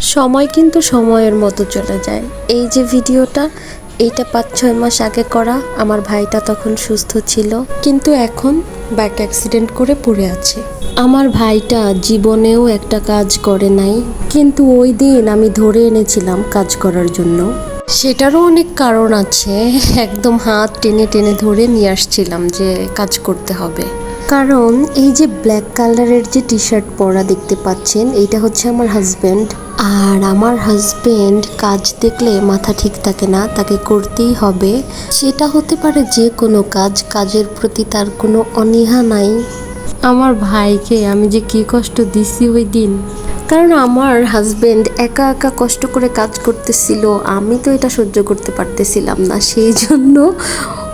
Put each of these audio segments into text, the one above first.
সময় কিন্তু সময়ের মতো চলে যায়। এই যে ভিডিওটা, এইটা পাঁচ ছয় মাস আগে করা, আমার ভাইটা তখন সুস্থ ছিল, কিন্তু এখন বাইক অ্যাক্সিডেন্ট করে পড়ে আছে। আমার ভাইটা জীবনেও একটা কাজ করে নাই, কিন্তু ওই দিন আমি ধরে এনেছিলাম কাজ করার জন্য। সেটারও অনেক কারণ আছে, একদম হাত টেনে টেনে ধরে নিয়ে আসছিলাম যে কাজ করতে হবে। কারণ এই যে ব্ল্যাক কালারের যে টি শার্ট পরা দেখতে পাচ্ছেন, এইটা হচ্ছে আমার হাজব্যান্ড আর আমার হাজবেন্ড কাজ দেখলে মাথা ঠিক থাকে না তাকে করতেই হবে। সেটা হতে পারে যে কোনো কাজ কাজের প্রতি তার কোনো অনীহা নাই। আমার ভাইকে আমি যে কি কষ্ট দিছি ওই দিন। কারণ আমার হাজবেন্ড একা একা কষ্ট করে কাজ করতেছিল আমি তো এটা সহ্য করতে পারতেছিলাম না। সেই জন্য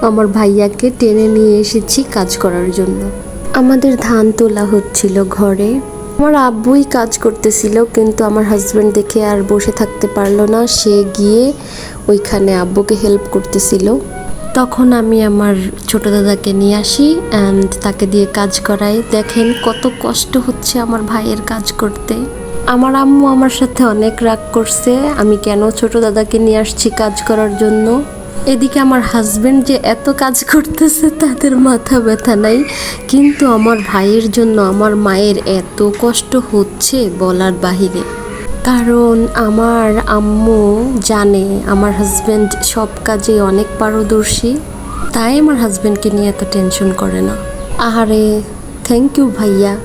আমার ভাইয়াকে টেনে নিয়ে এসেছি কাজ করার জন্য। আমাদের ধান তোলা হচ্ছিল ঘরে। আমার আব্বুই কাজ করতেছিল, কিন্তু আমার হাজব্যান্ড দেখে আর বসে থাকতে পারল না। সে গিয়ে ওইখানে আব্বুকে হেল্প করতেছিল। তখন আমি আমার ছোট দাদাকে নিয়ে আসি অ্যান্ড তাকে দিয়ে কাজ করাই। দেখেন কত কষ্ট হচ্ছে আমার ভাইয়ের কাজ করতে। আমার আম্মু আমার সাথে অনেক রাগ করছে, আমি কেন ছোট দাদাকে নিয়ে আসছি কাজ করার জন্য? এদিকে আমার হাজবেন্ড যে এত কাজ করতেছে, তাদের মাথা ব্যথা নাই। কিন্তু আমার ভাইয়ের জন্য আমার মায়ের এত কষ্ট হচ্ছে বলার বাহিরে। কারণ আমার আম্মু জানে, আমার হাজবেন্ড সব কাজে অনেক পারদর্শী। তাই আমার হাজবেন্ডকে নিয়ে এত টেনশন করে না। আহারে থ্যাংক ইউ ভাইয়া।